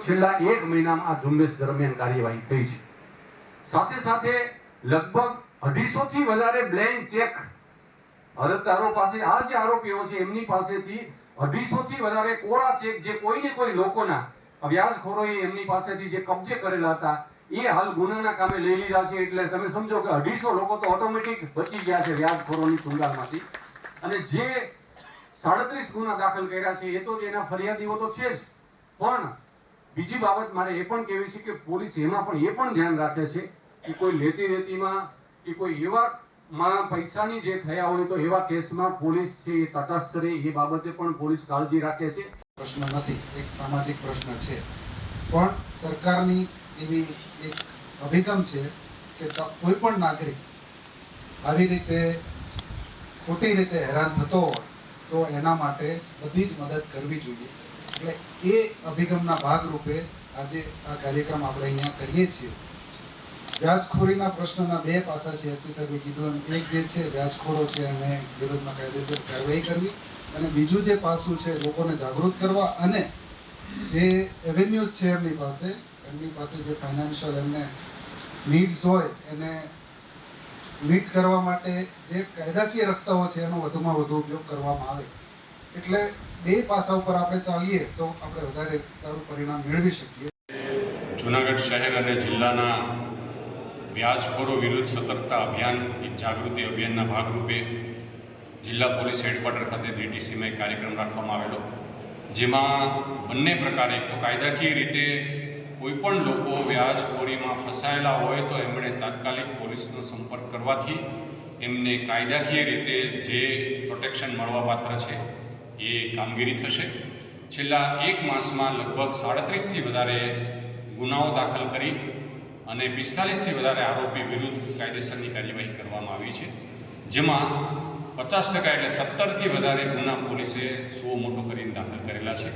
છેલ્લા એક મહિનામાં આ ઝુંબેશ દરમિયાન કાર્યવાહી થઈ છે. સાથે સાથે લગભગ અઢીસો થી વધારે બ્લેન્ક ચેક અરજદારો પાસે, આ જે આરોપીઓ છે, એમની પાસેથી અઢીસો થી વધારે કોરા ચેક જે કોઈ ને કોઈ લોકોના વ્યાજખોરોએ એમની પાસેથી જે કબજે કરેલા હતા, એ હાલ ગુનાના કામે લઈ લીધા છે. એટલે તમે સમજો કે અઢીસો લોકો તો ઓટોમેટિક બચી ગયા છે વ્યાજખોરોની ચુંગાલમાંથી. અને જે સાડત્રીસ ગુના દાખલ કર્યા છે, એ તો એના ફરિયાદીઓ તો છે જ. પણ બીજી બાબત મારે એ પણ કહેવી છે કે પોલીસ એમાં પણ એ પણ ધ્યાન રાખે છે કે કોઈ લેતી રેતીમાં કે કોઈ એવા માં પૈસાની જે થયા હોય તો એવા કેસમાં પોલીસ છે એ તટસ્થ રહે એ બાબતે પણ પોલીસ કાળજી રાખે છે. પ્રશ્ન નથી, એક સામાજિક પ્રશ્ન છે. પણ સરકારની એવી એક અભિગમ છે કે કોઈ પણ નાગરિક આવી રીતે ખોટી રીતે હેરાન થતો હોય તો એના માટે બધી જ મદદ કરવી જોઈએ. એટલે એ અભિગમના ભાગરૂપે આજે આ કાર્યક્રમ આપણે અહીંયા કરીએ છીએ. વ્યાજખોરીના પ્રશ્નના બે પાસા છે એસપી સાહેબે કીધું એમ એક જે છે, વ્યાજખોરો છે અને વિરોધમાં કાયદેસર કાર્યવાહી કરવી. અને બીજું જે પાસું છે, લોકોને જાગૃત કરવા અને જે એવેન્યુઝ છે એમની પાસે એમની પાસે જે ફાઇનાન્શિયલ એમને નીડ્સ હોય, એને મીટ કરવા માટે જે કાયદાકીય રસ્તાઓ છે, એનો વધુમાં વધુ ઉપયોગ કરવામાં આવે. એટલે બે પાસા ઉપર આપણે ચાલીએ તો આપણે વધારે સારું પરિણામ મેળવી શકીએ. જૂનાગઢ શહેર અને જિલ્લાના વ્યાજખોરો વિરુદ્ધ સતર્કતા અભિયાન જાગૃતિ અભિયાનના ભાગરૂપે જિલ્લા પોલીસ હેડક્વાર્ટર ખાતે ડીટીસીમાં એક કાર્યક્રમ રાખવામાં આવેલો, જેમાં બંને પ્રકારે તો કાયદાકીય રીતે કોઈપણ લોકો વ્યાજખોરીમાં ફસાયેલા હોય તો એમણે તાત્કાલિક પોલીસનો સંપર્ક કરવાથી એમને કાયદાકીય રીતે જે પ્રોટેક્શન મળવાપાત્ર છે એ કામગીરી થશે. છેલ્લા એક માસમાં લગભગ સાડત્રીસથી વધારે ગુનાઓ દાખલ કરી અને પિસ્તાલીસથી વધારે આરોપી વિરુદ્ધ કાયદેસરની કાર્યવાહી કરવામાં આવી છે. જેમાં પચાસ ટકા એટલે સત્તરથી વધારે ગુના પોલીસે સો મોટો કરીને દાખલ કરેલા છે.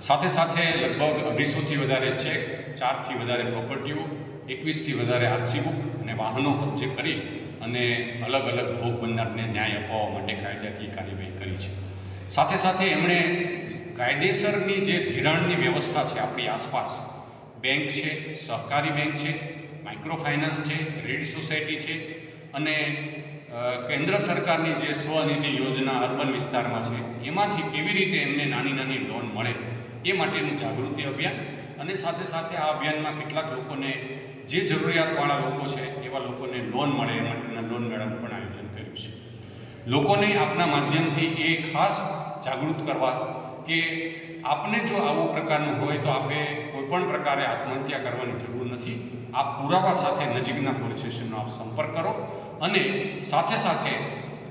સાથે સાથે લગભગ અઢીસોથી વધારે ચેક, ચારથી વધારે પ્રોપર્ટીઓ, એકવીસથી વધારે આરસી બુક અને વાહનો કબજે કરી અને અલગ અલગ ભોગ બનનારને ન્યાય અપાવવા માટે કાયદાકીય કાર્યવાહી કરી છે. સાથે સાથે એમણે કાયદેસરની જે ધિરાણની વ્યવસ્થા છે આપણી આસપાસ, બેંક છે, સહકારી બેંક છે માઇક્રો ફાઇનાન્સ છે, રેડ સોસાયટી છે અને કેન્દ્ર સરકારની જે સ્વનિધિ યોજના અર્બન વિસ્તારમાં છે, એમાંથી કેવી રીતે એમને નાની નાની લોન મળે, એ માટેનું જાગૃતિ અભિયાન અને સાથે સાથે આ અભિયાનમાં કેટલાક લોકોને જે જરૂરિયાતવાળા લોકો છે એવા લોકોને લોન મળે એ માટેના લોન મેળાનું પણ આયોજન કર્યું છે. લોકોને આપના માધ્યમથી એ ખાસ જાગૃત કરવા કે આપને જો આવું પ્રકારનું હોય તો આપે કોઈપણ પ્રકારે આત્મહત્યા કરવાની જરૂર નથી. આપ પુરાવા સાથે નજીકના પોલીસ સ્ટેશનનો આપ સંપર્ક કરો અને સાથે સાથે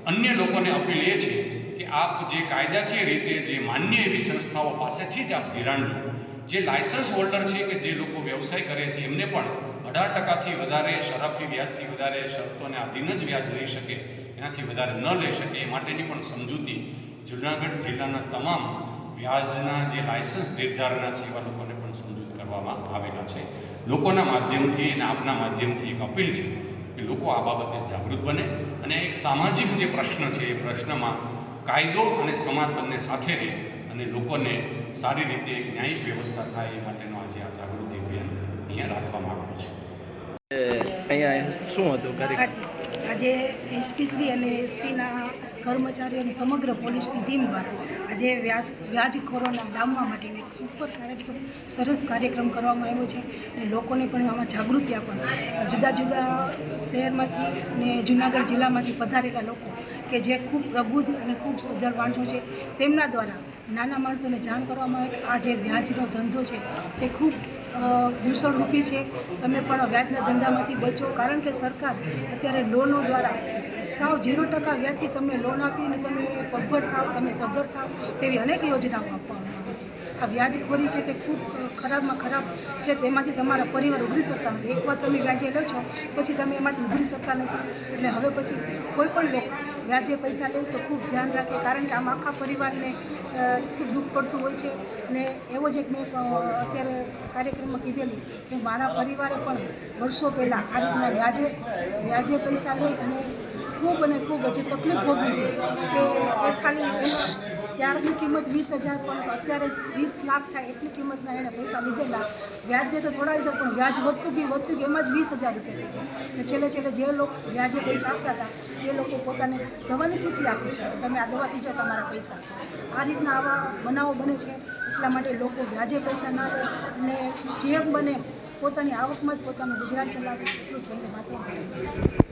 અન્ય લોકોને અપીલ એ છે કે આપ જે કાયદાકીય રીતે જે માન્ય એવી સંસ્થાઓ પાસેથી જ આપ ધિરાણ લો. જે લાયસન્સ હોલ્ડર છે કે જે લોકો વ્યવસાય કરે છે, એમને પણ અઢાર ટકાથી વધારે શરાફી વ્યાજથી વધારે શરતોને આધીન જ વ્યાજ લઈ શકે, એનાથી વધારે ન લઈ શકે, એ માટેની પણ સમજૂતી જૂનાગઢ જિલ્લાના તમામ વ્યાજના જે લાયસન્સ નિર્ધારણા છે, એવા લોકોને પણ સમજૂત કરવામાં આવેલા છે. લોકોના માધ્યમથી અને આપના માધ્યમથી એક અપીલ છે કે લોકો આ બાબતે જાગૃત બને અને એક સામાજિક જે પ્રશ્ન છે, એ પ્રશ્નમાં કાયદો અને સમાજ બંને સાથે રહે અને લોકોને સારી રીતે ન્યાયિક વ્યવસ્થા થાય એ માટેનો આજે આ જાગૃતિ અભિયાન અહીંયા રાખવામાં આવેલું છે. શું હતું આજે એસપીસી અને એસપીના કર્મચારી અને સમગ્ર પોલીસની ટીમ દ્વારા આજે વ્યાજ વ્યાજખોરોના ડામવા માટેનો એક સુપર કાર્યક્રમ, સરસ કાર્યક્રમ કરવામાં આવ્યો છે. અને લોકોને પણ આમાં જાગૃતિ આપવાની જુદા જુદા શહેરમાંથી અને જુનાગઢ જિલ્લામાંથી પધારેલા લોકો કે જે ખૂબ પ્રબુદ્ધ અને ખૂબ સજ્જડ માણસો છે, તેમના દ્વારા નાના માણસોને જાણ કરવામાં આવે આ જે વ્યાજનો ધંધો છે, તે ખૂબ અ, દૂષણરૂપી છે. તમે પણ વ્યાજના ધંધામાંથી બચો. કારણ કે સરકાર અત્યારે લોનો દ્વારા સાવ ઝીરો ટકા વ્યાજથી તમને લોન આપીને તમે પગભર થાવ તમે સદ્ધર થાવ તેવી અનેક યોજનાઓ આપવામાં આવે છે. આ વ્યાજખોરી છે તે ખૂબ ખરાબમાં ખરાબ છે. તેમાંથી તમારા પરિવાર ઉભરી શકતા નથી. એકવાર તમે વ્યાજે લો છો પછી તમે એમાંથી ઉભરી શકતા નથી. એટલે હવે પછી કોઈ પણ લોકો વ્યાજે પૈસા લે તો ખૂબ ધ્યાન રાખે, કારણ કે આમ આખા પરિવારને ખૂબ દુઃખ પડતું હોય છે. ને એવો જ એક મેં અત્યારે કાર્યક્રમમાં કીધેલું કે મારા પરિવારે પણ વર્ષો પહેલાં આ રીતના વ્યાજે વ્યાજે પૈસા લઈ અને ખૂબ અને ખૂબ હજી તકલીફ ભોગવી કે એ ખાલી ત્યારની કિંમત વીસ હજાર, પણ અત્યારે વીસ લાખ થાય એટલી કિંમતના એણે પૈસા લીધેલા. વ્યાજે તો થોડા લીધા, પણ વ્યાજ વધતું ગયું વધતું ગયું, એમાં જ વીસ હજાર રૂપિયા અને છેલ્લે છેલ્લે જે લોકો વ્યાજે પૈસા આપતા હતા, એ લોકો પોતાને દવાની શીશી આપી છે તમે આ દવા પીજો, તમારા પૈસા. આ રીતના આવા બનાવો બને છે, એટલા માટે લોકો વ્યાજે પૈસા ના લે અને જેમ બને પોતાની આવકમાં જ પોતાનું ગુજરાન ચલાવે, એટલું જ વંદે માતરમ કરે